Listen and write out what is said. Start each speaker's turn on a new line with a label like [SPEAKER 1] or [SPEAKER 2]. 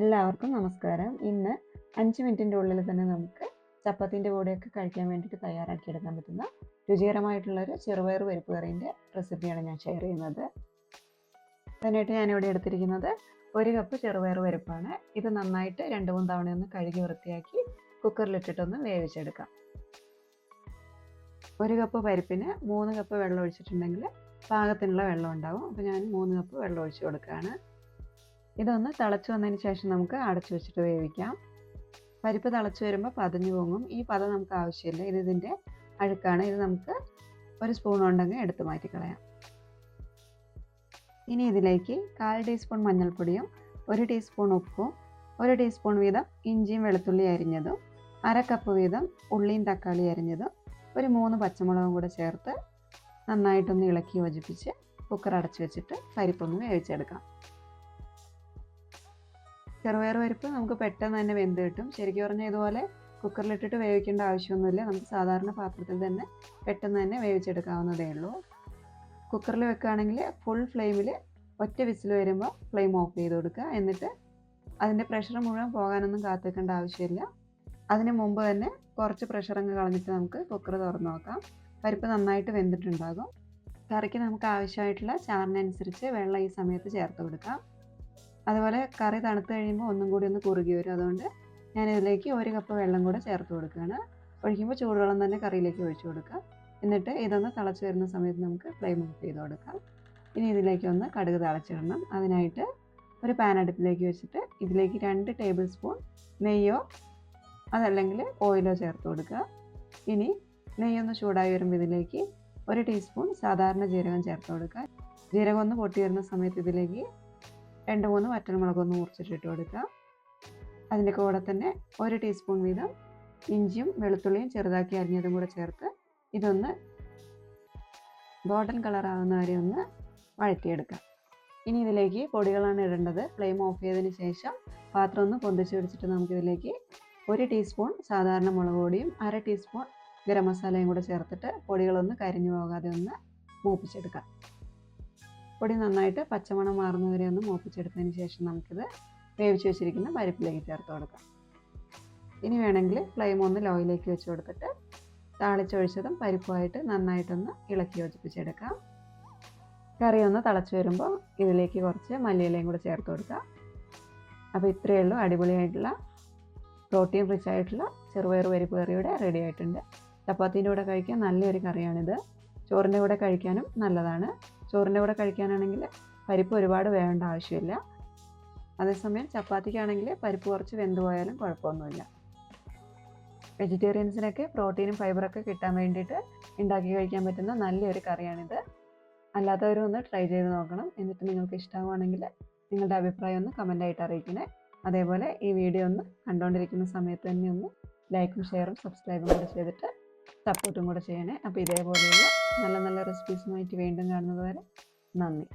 [SPEAKER 1] എല്ലാവർക്കും നമസ്കാരം. ഇന്ന് അഞ്ച് മിനിറ്റിന്റെ ഉള്ളിൽ തന്നെ നമുക്ക് ചപ്പാത്തിന്റെ കൂടെയൊക്കെ കഴിക്കാൻ വേണ്ടിയിട്ട് തയ്യാറാക്കിയെടുക്കാൻ പറ്റുന്ന രുചികരമായിട്ടുള്ളൊരു ചെറുപയർ പരിപ്പ് കറിന്റെ റെസിപ്പിയാണ് ഞാൻ ഷെയർ ചെയ്യുന്നത്. അതിനായിട്ട് ഞാനിവിടെ എടുത്തിരിക്കുന്നത് ഒരു കപ്പ് ചെറുപയർ പരിപ്പാണ്. ഇത് നന്നായിട്ട് രണ്ട് മൂന്ന് തവണ ഒന്ന് കഴുകി വൃത്തിയാക്കി കുക്കറിലിട്ടിട്ടൊന്ന് വേവിച്ചെടുക്കാം. ഒരു കപ്പ് പരിപ്പിന് മൂന്ന് കപ്പ് വെള്ളം ഒഴിച്ചിട്ടുണ്ടെങ്കിൽ പാകത്തിനുള്ള വെള്ളം ഉണ്ടാവും. അപ്പോൾ ഞാൻ മൂന്ന് കപ്പ് വെള്ളം ഒഴിച്ച് കൊടുക്കുകയാണ്. ഇതൊന്ന് തിളച്ച് വന്നതിന് ശേഷം നമുക്ക് അടച്ചു വെച്ചിട്ട് വേവിക്കാം. പരിപ്പ് തിളച്ച് വരുമ്പോൾ പതഞ്ഞു പൊങ്ങും ഈ പദം നമുക്ക് ആവശ്യമില്ല. ഇത് ഇതിന്റെ അഴുക്കാണ്. ഇത് നമുക്ക് ഒരു സ്പൂൺ ഉണ്ടെങ്കിൽ എടുത്ത് മാറ്റിക്കളയാം. ഇനി ഇതിലേക്ക് കാൽ ടീസ്പൂൺ മഞ്ഞൾപ്പൊടിയും ഒരു ടീസ്പൂൺ ഉപ്പും ഒരു ടീസ്പൂൺ വീതം ഇഞ്ചിയും വെളുത്തുള്ളി അരിഞ്ഞതും അര കപ്പ് വീതം ഉള്ളിയും തക്കാളി അരിഞ്ഞതും ഒരു മൂന്ന് പച്ചമുളകും കൂടെ ചേർത്ത് നന്നായിട്ടൊന്ന് ഇളക്കി യോജിപ്പിച്ച് കുക്കർ അടച്ചു വെച്ചിട്ട് പരിപ്പൊന്ന് വേവിച്ചെടുക്കാം. ചെറുപയർ പരിപ്പ് നമുക്ക് പെട്ടെന്ന് തന്നെ വെന്ത് കിട്ടും. ശരിക്കും പറഞ്ഞാൽ ഇതുപോലെ കുക്കറിലിട്ടിട്ട് വേവിക്കേണ്ട ആവശ്യമൊന്നുമില്ല. നമുക്ക് സാധാരണ പാത്രത്തിൽ തന്നെ പെട്ടെന്ന് തന്നെ വേവിച്ചെടുക്കാവുന്നതേ ഉള്ളൂ. കുക്കറിൽ വെക്കുകയാണെങ്കിൽ ഫുൾ ഫ്ലെയിമിൽ ഒറ്റ വിസിൽ വരുമ്പോൾ ഫ്ലെയിം ഓഫ് ചെയ്ത് കൊടുക്കുക. എന്നിട്ട് അതിന്റെ പ്രഷർ മുഴുവൻ പോകാനൊന്നും കാത്തിക്കേണ്ട ആവശ്യമില്ല. അതിന് മുമ്പ് തന്നെ കുറച്ച് പ്രഷർ അങ്ങ് കളഞ്ഞിട്ട് നമുക്ക് കുക്കർ തുറന്ന് നോക്കാം. പരിപ്പ് നന്നായിട്ട് വെന്തിട്ടുണ്ടാകും. കറിക്ക് നമുക്ക് ആവശ്യമായിട്ടുള്ള ചാറിനനുസരിച്ച് വെള്ളം ഈ സമയത്ത് ചേർത്ത് കൊടുക്കാം. അതുപോലെ കറി തണുത്ത് കഴിയുമ്പോൾ ഒന്നും കൂടി ഒന്ന് കുറുകി വരും. അതുകൊണ്ട് ഞാൻ ഇതിലേക്ക് ഒരു കപ്പ് വെള്ളം കൂടെ ചേർത്ത് കൊടുക്കുകയാണ്. ഒഴിക്കുമ്പോൾ ചൂടുവെള്ളം തന്നെ കറിയിലേക്ക് ഒഴിച്ചു കൊടുക്കാം. എന്നിട്ട് ഇതൊന്ന് തിളച്ച് വരുന്ന സമയത്ത് നമുക്ക് ഫ്ലെയിം ഓഫ് ചെയ്ത് കൊടുക്കാം. ഇനി ഇതിലേക്ക് ഒന്ന് കടുക് തിളച്ചിടണം. അതിനായിട്ട് ഒരു പാൻ അടുപ്പിലേക്ക് വെച്ചിട്ട് ഇതിലേക്ക് രണ്ട് ടേബിൾ സ്പൂൺ നെയ്യോ അതല്ലെങ്കിൽ ഓയിലോ ചേർത്ത് കൊടുക്കുക. ഇനി നെയ്യൊന്ന് ചൂടായി വരുമ്പോൾ ഇതിലേക്ക് ഒരു ടീസ്പൂൺ സാധാരണ ജീരകം ചേർത്ത് കൊടുക്കുക. ജീരകം ഒന്ന് പൊട്ടി വരുന്ന സമയത്ത് ഇതിലേക്ക് രണ്ട് മൂന്ന് വറ്റൽമുളകൊന്ന് മുറിച്ചിട്ടിട്ട് കൊടുക്കുക. അതിന്റെ കൂടെ തന്നെ ഒരു ടീസ്പൂൺ വീതം ഇഞ്ചിയും വെളുത്തുള്ളിയും ചെറുതാക്കി അരിഞ്ഞതും കൂടെ ചേർത്ത് ഇതൊന്ന് ഗോൾഡൻ കളർ ആവുന്ന വരെ ഒന്ന് വഴറ്റിയെടുക്കാം. ഇനി ഇതിലേക്ക് പൊടികളാണ് ഇടേണ്ടത്. ഫ്ലെയിം ഓഫ് ചെയ്തതിന് ശേഷം പാത്രം ഒന്ന് പൊന്തിച്ച് പിടിച്ചിട്ട് നമുക്കിതിലേക്ക് ഒരു ടീസ്പൂൺ സാധാരണ മുളക് പൊടിയും അര ടീസ്പൂൺ ഗരം മസാലയും കൂടെ ചേർത്തിട്ട് പൊടികളൊന്ന് കരിഞ്ഞു പോകാതെ ഒന്ന് മൂപ്പിച്ചെടുക്കാം. പൊടി നന്നായിട്ട് പച്ചമണം മാറുന്നവരെ ഒന്ന് മൂപ്പിച്ചെടുത്തതിന് ശേഷം നമുക്കിത് വേവിച്ച് വെച്ചിരിക്കുന്ന പരിപ്പിലേക്ക് ചേർത്ത് കൊടുക്കാം. ഇനി വേണമെങ്കിൽ ഫ്ലെയിം ഒന്ന് ലോയിലേക്ക് വെച്ച് കൊടുത്തിട്ട് താളിച്ചൊഴിച്ചതും പരിപ്പുമായിട്ട് നന്നായിട്ടൊന്ന് ഇളക്കി യോജിപ്പിച്ചെടുക്കാം. കറി ഒന്ന് തിളച്ച് വരുമ്പോൾ ഇതിലേക്ക് കുറച്ച് മല്ലിയിലയും കൂടെ ചേർത്ത് കൊടുക്കാം. അപ്പോൾ ഇത്രയേ ഉള്ളൂ. അടിപൊളിയായിട്ടുള്ള പ്രോട്ടീൻ റിച്ച് ആയിട്ടുള്ള ചെറുപയർ പരിപ്പ് കറിയുടെ റെഡി ആയിട്ടുണ്ട്. ചപ്പാത്തിന്റെ കൂടെ കഴിക്കാൻ നല്ലൊരു കറിയാണിത്. ചോറിന്റെ കൂടെ കഴിക്കാനും നല്ലതാണ്. ചോറിന്റെ കൂടെ കഴിക്കാനാണെങ്കിൽ പരിപ്പ് ഒരുപാട് വേണ്ട ആവശ്യമില്ല. അതേസമയം ചപ്പാത്തിക്കാണെങ്കിൽ പരിപ്പ് കുറച്ച് വെന്ത് പോയാലും കുഴപ്പമൊന്നുമില്ല. വെജിറ്റേറിയൻസിനൊക്കെ പ്രോട്ടീനും ഫൈബറൊക്കെ കിട്ടാൻ വേണ്ടിയിട്ട് ഉണ്ടാക്കി കഴിക്കാൻ പറ്റുന്ന നല്ലൊരു കറിയാണിത്. അല്ലാത്തവരും ഒന്ന് ട്രൈ ചെയ്ത് നോക്കണം. എന്നിട്ട് നിങ്ങൾക്ക് ഇഷ്ടമാണെങ്കിൽ നിങ്ങളുടെ അഭിപ്രായം ഒന്ന് കമന്റായിട്ട് അറിയിക്കണേ. അതേപോലെ ഈ വീഡിയോ ഒന്ന് കണ്ടുകൊണ്ടിരിക്കുന്ന സമയത്ത് തന്നെ ഒന്ന് ലൈക്കും ഷെയറും സബ്സ്ക്രൈബും കൂടെ ചെയ്തിട്ട് സപ്പോർട്ടും കൂടെ ചെയ്യണേ. അപ്പോൾ ഇതേപോലെയുള്ള നല്ല നല്ല റെസിപ്പീസുമായിട്ട് വീണ്ടും കാണുന്നത് വരെ നന്ദി.